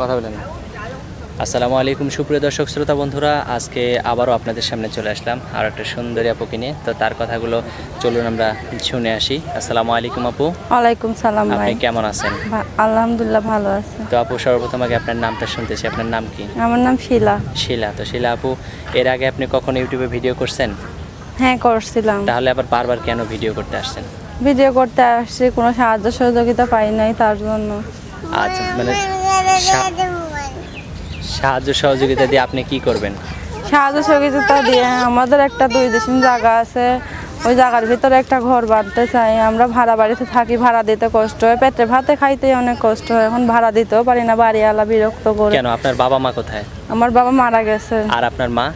কথা বলেন। না আসসালামু আলাইকুম সুপ্রিয় দর্শক শ্রোতা বন্ধুরা। আজকে আবারও আপনাদের সামনে চলে আসলাম আর একটা সুন্দরী আপুকে নিয়ে। তো তার কথাগুলো চলুন আমরা শুনে আসি। আসসালামু আলাইকুম আপু। ওয়ালাইকুম সালাম আপনি ভাই। কেমন আছেন? আলহামদুলিল্লাহ ভালো আছি। তো আপু সর্বপ্রথম আগে আপনার নামটা শুনতেছি আপনার নাম কি? আমার নাম শিলা। শিলা। তো শিলা আপু এর আগে আপনি কখনো ইউটিউবে ভিডিও করছেন? হ্যাঁ করছিলাম। তাহলে আবার বারবার কেন ভিডিও করতে আসছেন? ভিডিও করতে আসছি কোনো সাহায্য সহযোগিতা পাই নাই তার জন্য। আচ্ছা মানে সাহায্য সহযোগিতা দিয়ে আপনি কি করবেন? সাহায্য সহযোগিতা দিয়ে আমাদের একটা দুই দেশিন জায়গা আছে। ওই জায়গার ভিতরে একটা ঘর বাঁধতে চাই। আমরা ভাড়া বাড়িতে থাকি ভাড়া দিতে কষ্ট হয়। পেটে ভাতে খাইতে অনেক কষ্ট হয়। এখন ভাড়া দিতেও পারি না বাড়িওয়ালা বিরক্ত করে। কেন? আপনার বাবা মা কোথায়? আমার বাবা মারা গেছে। আর আপনার মা?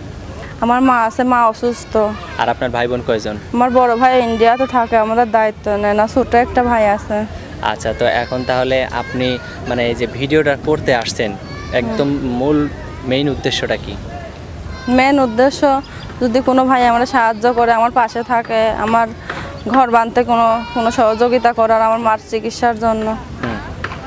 আমার মা আছে মা অসুস্থ। আর আপনার ভাই বোন কয়জন? আমার বড় ভাই ইন্ডিয়াতে থাকে আমাদের দায়িত্ব নেয় না ছোট একটা ভাই আছে। আচ্ছা তো এখন তাহলে আপনি মানে এই যে ভিডিওটা করতে আসছেন একদম মূল মেইন উদ্দেশ্যটা কি? মেন উদ্দেশ্য যদি কোনো ভাই আমরা সাহায্য করে আমার পাশে থাকে আমার ঘর বাঁধতে কোনো কোনো সহযোগিতা করার আমার মার চিকিৎসার জন্য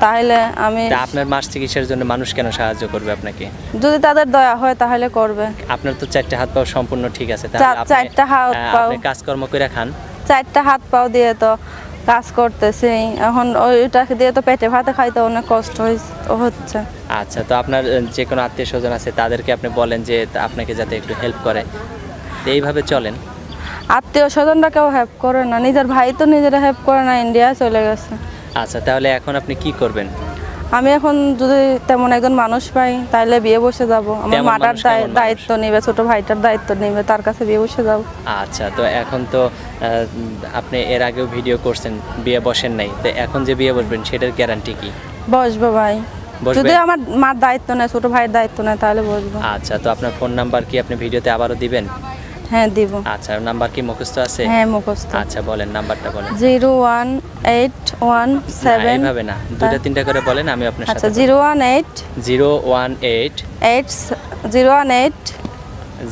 তাহলে আমি আপনার মাস চিকিৎসার জন্য মানুষ কেন সাহায্য করবে আপনাকে? যদি তাদের দয়া হয় তাহলে করবে। আপনার তো চারটে হাত পাও সম্পূর্ণ ঠিক আছে চারটা হাত পাও। কাজকর্ম করে খান। চারটা হাত পাও দিয়ে তো কাজ করতেছি। এখন ওইটা দিয়ে তো পেটে ভাতে খাইতে অনেক কষ্ট হচ্ছে। আচ্ছা তো আপনার যে কোনো আত্মীয় স্বজন আছে তাদেরকে আপনি বলেন যে আপনাকে যাতে একটু হেল্প করে। তো এইভাবে চলেন। আত্মীয় স্বজনরা কেউ হেল্প করে না। নিজের ভাই তো নিজেরা হেল্প করে না ইন্ডিয়া চলে গেছে। আচ্ছা তাহলে এখন আপনি কি করবেন? আমি এখন যদি তেমন একজন মানুষ পাই তাহলে বিয়ে বসে যাব। আমার মাটার দায়িত্ব নেবে ছোট ভাইটার দায়িত্ব নেবে তার কাছে বিয়ে বসে যাব। আচ্ছা তো এখন তো আপনি এর আগেও ভিডিও করছেন বিয়ে বসেন নাই। তো এখন যে বিয়ে বসবেন সেটার গ্যারান্টি কি? বসবো ভাই? যদি আমার মার দায়িত্ব নেয় ছোট ভাইয়ের দায়িত্ব নেয় তাহলে বসবো। আচ্ছা তো আপনার ফোন নাম্বার কি আপনি ভিডিওতে আবারও দিবেন? হ্যাঁ দিব। আচ্ছা নাম্বার কি মুখস্থ আছে? হ্যাঁ মুখস্থ। আচ্ছা বলেন নাম্বারটা বলেন। জিরো ওয়ান এইট ওয়ান না, সেভেন এইভাবে না। দুটা তিনটা করে বলেন আমি আপনার আচ্ছা সাথে eight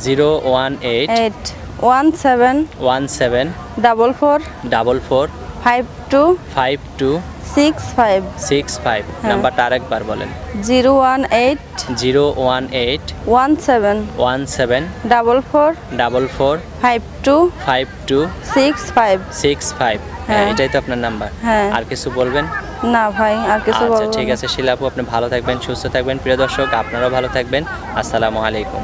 zero one eight eight one seven one seven double four double four five two five two six five six five. হ্যাঁ। নাম্বারটা আরেকবার বলেন। Zero one eight zero one eight one seven one seven double four double four five two five two six five. Six five. হ্যাঁ। এটাই তো আপনার number. হ্যাঁ। আর কিছু বলবেন? না ভাই আর কিছু আচ্ছা ঠিক আছে শিলাপু আপনি ভালো থাকবেন সুস্থ থাকবেন প্রিয় দর্শক আপনারাও ভালো থাকবেন। আসসালামু আলাইকুম।